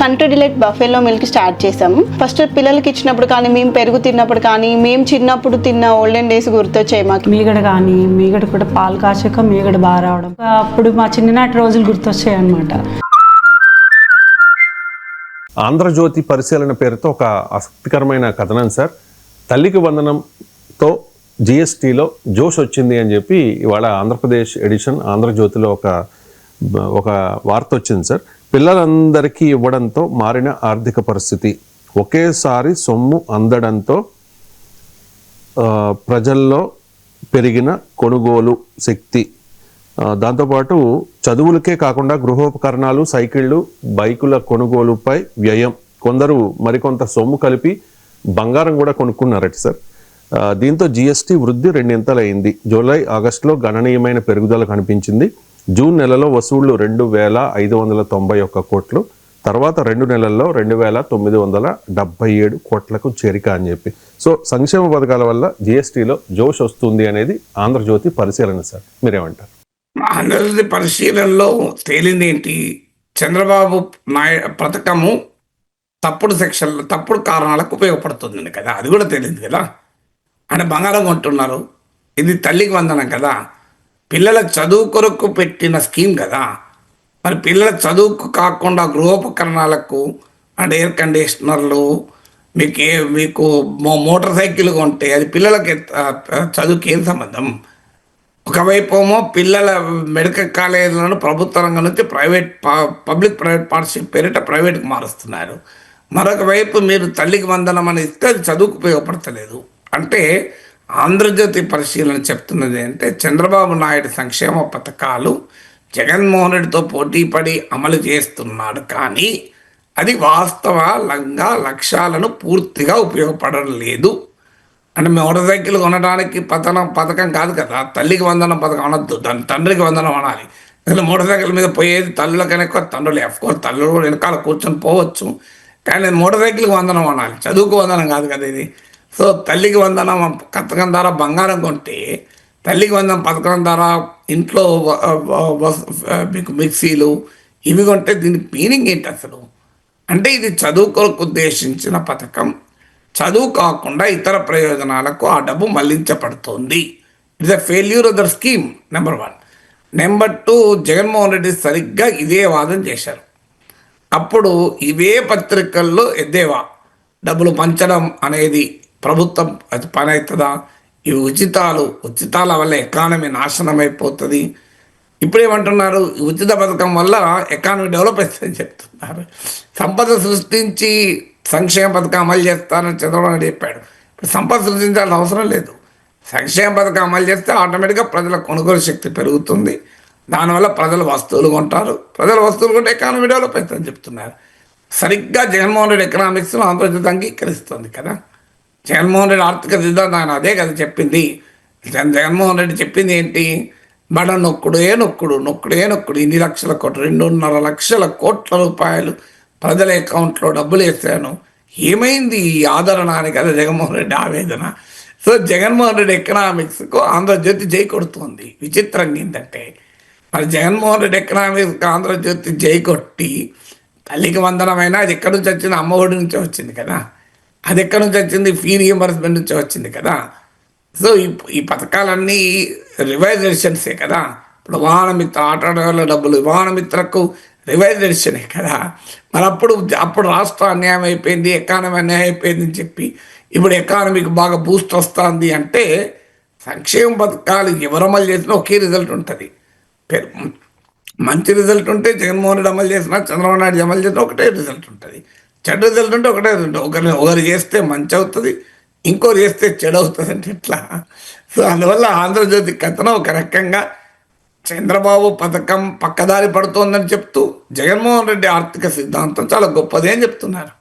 Country Delight buffalo milk start చేసాము first పిల్లలకి ఇచ్చినప్పుడు కానీ మేము పెరుగు తిన్నప్పుడు కానీ మేము చిన్నప్పుడు తిన్న ఓల్డెన్ డేస్ గుర్తొచ్చాయి మాకు. మీగడ కానీ మీగడ కూడా పాలు కాచాక మీగడ బాగా రావడం. అప్పుడు మా చిన్ననాటి రోజులు గుర్తొచ్చాయి అనమాట ఆంధ్రజ్యోతి పరిశీలన పేరుతో ఒక ఆసక్తికరమైన కథనం సార్. తల్లికి వందనంతో జిఎస్టీలో జోష్ వచ్చింది అని చెప్పి ఇవాళ ఆంధ్రప్రదేశ్ ఎడిషన్ ఆంధ్రజ్యోతిలో ఒక ఒక వార్త వచ్చింది సార్. పిల్లలందరికీ ఇవ్వడంతో మారిన ఆర్థిక పరిస్థితి. ఒకేసారి సొమ్ము అందడంతో ప్రజల్లో పెరిగిన కొనుగోలు శక్తి. దాంతోపాటు చదువులకే కాకుండా గృహోపకరణాలు సైకిళ్ళు బైకుల కొనుగోలుపై వ్యయం. కొందరు మరికొంత సొమ్ము కలిపి బంగారం కూడా కొనుక్కున్నారట సార్. దీంతో జిఎస్టీ వృద్ధి రెండింతలైంది. జూలై ఆగస్టులో గణనీయమైన పెరుగుదల కనిపించింది. జూన్ నెలలో వసూళ్ళు రెండు వేల ఐదు వందల తొంభై ఒక్క కోట్లు తర్వాత రెండు నెలల్లో రెండు వేల తొమ్మిది వందల డెబ్బై ఏడు కోట్లకు చేరిక అని చెప్పి. సో సంక్షేమ పథకాల వల్ల జిఎస్టీలో జోష్ వస్తుంది అనేది ఆంధ్రజ్యోతి పరిశీలన సార్ మీరేమంటారు? ఆంధ్రజ్యోతి పరిశీలనలో తేలింది ఏంటి? చంద్రబాబు నాయ పథకము తప్పుడు సెక్షన్లు తప్పుడు కారణాలకు ఉపయోగపడుతుంది కదా? అది కూడా తెలియదు కదా? ఆయన బంగారం కొంటున్నారు. ఇది తల్లికి వందనం కదా? పిల్లల చదువు కొరకు పెట్టిన స్కీమ్ కదా. మరి పిల్లల చదువుకు కాకుండా గృహోపకరణాలకు అండ్ ఎయిర్ కండిషనర్లు మీకు ఏ మీకు మోటార్ సైకిల్ కొంటే అది పిల్లలకి చదువుకి ఏం సంబంధం? ఒకవైపు ఏమో పిల్లల మెడికల్ కాలేజీలను ప్రభుత్వ రంగం నుంచి ప్రైవేట్ ప- పబ్లిక్ ప్రైవేట్ పార్ట్నర్షిప్ పేరిట ప్రైవేట్కి మారుస్తున్నారు. మరొక వైపు మీరు తల్లికి వందనం అని ఇస్తే అది చదువుకు ఉపయోగపడతలేదు. అంటే ఆంధ్రజ్యోతి పరిశీలన చెప్తున్నది అంటే చంద్రబాబు నాయుడు సంక్షేమ పథకాలు జగన్మోహన్ రెడ్డితో పోటీపడి అమలు చేస్తున్నాడు. కానీ అది వాస్తవ లంగా లక్ష్యాలను పూర్తిగా ఉపయోగపడడం లేదు. అంటే మోటార్ సైకిల్ కొనడానికి పతనం పథకం కాదు కదా తల్లికి వందనం పథకం అనొద్దు దాని తండ్రికి వందనం అనాలి. అసలు మోటార్ సైకిల్ మీద పోయేది తల్లులకనే ఎక్కువ తండ్రులు కోర్స్ తల్లులు కూడా వెనకాల కూర్చొని పోవచ్చు. కానీ మోటార్ సైకిల్కి వందనం అనాలి చదువుకు వందనం కాదు కదా ఇది. సో తల్లికి వందనం పథకం ద్వారా బంగారం కొంటే తల్లికి వందనం పథకం ద్వారా ఇంట్లో మీకు మిక్సీలు ఇవి కొంటే దీని మీనింగ్ ఏంటి అసలు? అంటే ఇది చదువు కొరకు ఉద్దేశించిన పథకం. చదువు కాకుండా ఇతర ప్రయోజనాలకు ఆ డబ్బు మళ్ళించబడుతోంది. It's a failure of the scheme number one number two Jaganmohan Reddy సరిగ్గా ఇదే వాదన చేశారు. అప్పుడు ఇవే పత్రికల్లో ఎద్దేవా డబ్బులు పంచడం అనేది ప్రభుత్వం అది పని అవుతుందా ఈ ఉచితాలు ఉచితాల వల్ల ఎకానమీ నాశనం అయిపోతుంది ఇప్పుడు ఏమంటున్నారు ఈ ఉచిత పథకం వల్ల ఎకానమీ డెవలప్ అవుతుందని చెప్తున్నారు. సంపద సృష్టించి సంక్షేమ పథకం అమలు చేస్తానని చంద్రబాబు నాయుడు చెప్పాడు. ఇప్పుడు సంపద సృష్టించాల్సిన అవసరం లేదు. సంక్షేమ పథకం అమలు చేస్తే ఆటోమేటిక్గా ప్రజల కొనుగోలు శక్తి పెరుగుతుంది. దానివల్ల ప్రజలు వస్తువులు కొంటారు. ప్రజలు వస్తువులు కొంటే ఎకానమీ డెవలప్ అవుతుందని చెప్తున్నారు. సరిగ్గా జగన్మోహన్ రెడ్డి ఎకనామిక్స్ను ఆంధ్రజ్యోతి అంగీకరిస్తుంది కదా? జగన్మోహన్ రెడ్డి ఆర్థిక సిద్ధాంతం ఆయన అదే కదా చెప్పింది. జగన్మోహన్ రెడ్డి చెప్పింది ఏంటి? బడ నొక్కుడే నొక్కుడు నొక్కుడే నొక్కుడు. ఇన్ని లక్షల కోట్లు రెండున్నర లక్షల కోట్ల రూపాయలు ప్రజల అకౌంట్లో డబ్బులు వేసాను ఏమైంది ఈ ఆదరణ అని కదా జగన్మోహన్ రెడ్డి ఆవేదన. సో జగన్మోహన్ రెడ్డి ఎకనామిక్స్కు ఆంధ్రజ్యోతి జై కొడుతుంది. విచిత్రంగా ఏంటంటే మరి జగన్మోహన్ రెడ్డి ఎకనామిక్స్ ఆంధ్రజ్యోతి జై కొట్టి తల్లికి వందనమైనా అది ఎక్కడి నుంచి వచ్చింది? అమ్మఒడి నుంచి వచ్చింది కదా. అది ఎక్కడి నుంచి వచ్చింది? ఫీ రియంబర్స్మెంట్ నుంచి వచ్చింది కదా. సో ఈ ఈ పథకాలన్నీ రివైజేషన్సే కదా. ఇప్పుడు వాహన మిత్ర డబ్బులు వాహనమిత్రకు రివైజేషనే కదా. మరి అప్పుడు అప్పుడు రాష్ట్ర అన్యాయం అయిపోయింది ఎకానమీ అన్యాయం అయిపోయింది అని చెప్పి ఇప్పుడు ఎకానమీకి బాగా బూస్ట్ వస్తుంది అంటే సంక్షేమ పథకాలు ఎవరు అమలు చేసినా ఒకే రిజల్ట్ ఉంటుంది. మంచి రిజల్ట్ ఉంటే జగన్మోహన్ రెడ్డి అమలు చేసినా చంద్రబాబు నాయుడు అమలు చేసినా ఒకటే రిజల్ట్ ఉంటుంది. చెడ్డ రిజల్ట్ ఒకటే ఒకరిని ఒకరు చేస్తే మంచి అవుతుంది ఇంకోరు చేస్తే చెడు అవుతుంది అంటే ఇట్లా సో అందువల్ల ఆంధ్రజ్యోతి కథనం ఒక రకంగా చంద్రబాబు పథకం పక్కదారి పడుతోందని చెప్తూ జగన్మోహన్ రెడ్డి ఆర్థిక సిద్ధాంతం చాలా గొప్పది అని చెప్తున్నారు.